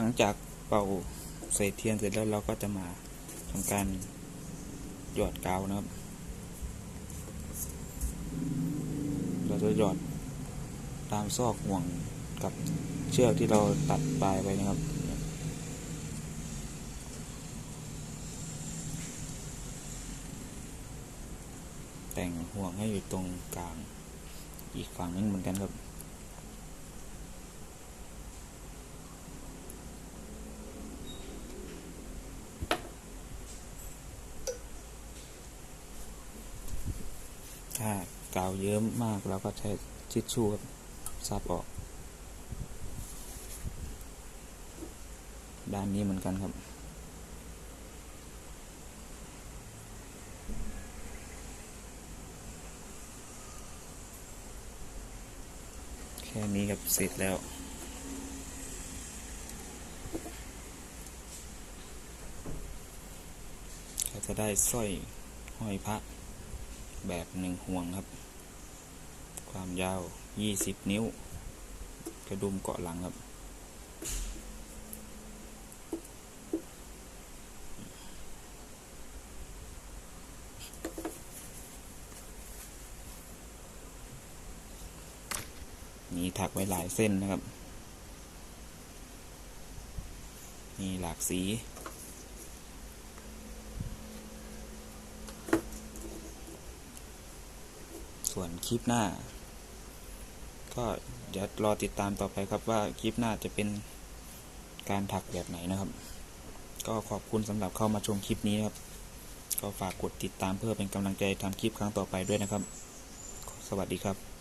ลังจากเป่าใส่เทียนเสร็จแล้วเราก็จะมาทำการหยอดกาวนะครับ เราจะหยอดตามซอกห่วงกับเชือกที่เราตัดปลายไว้นะครับ แต่งห่วงให้อยู่ตรงกลางอีกฝั่งนึงเหมือนกันครับ ถ้ากาวเยิ้มมากเราก็ใช้ชิดชู่ซับออก ด้านนี้เหมือนกันครับ แค่นี้ครับเสร็จแล้วก็จะได้สร้อยห้อยพระ แบบหนึ่งห่วงครับ ความยาว 20 นิ้ว กระดุมเกาะหลังครับ มีถักไว้หลายเส้นนะครับ มีหลากสี ส่วนคลิปหน้า ก็เดี๋ยวรอติดตามต่อไปครับว่าคลิปหน้าจะเป็นการถักแบบไหนนะครับ ก็ขอบคุณสำหรับเข้ามาชมคลิปนี้ครับ ก็ฝากกดติดตามเพื่อเป็นกำลังใจทำคลิปครั้งต่อไปด้วยนะครับ สวัสดีครับ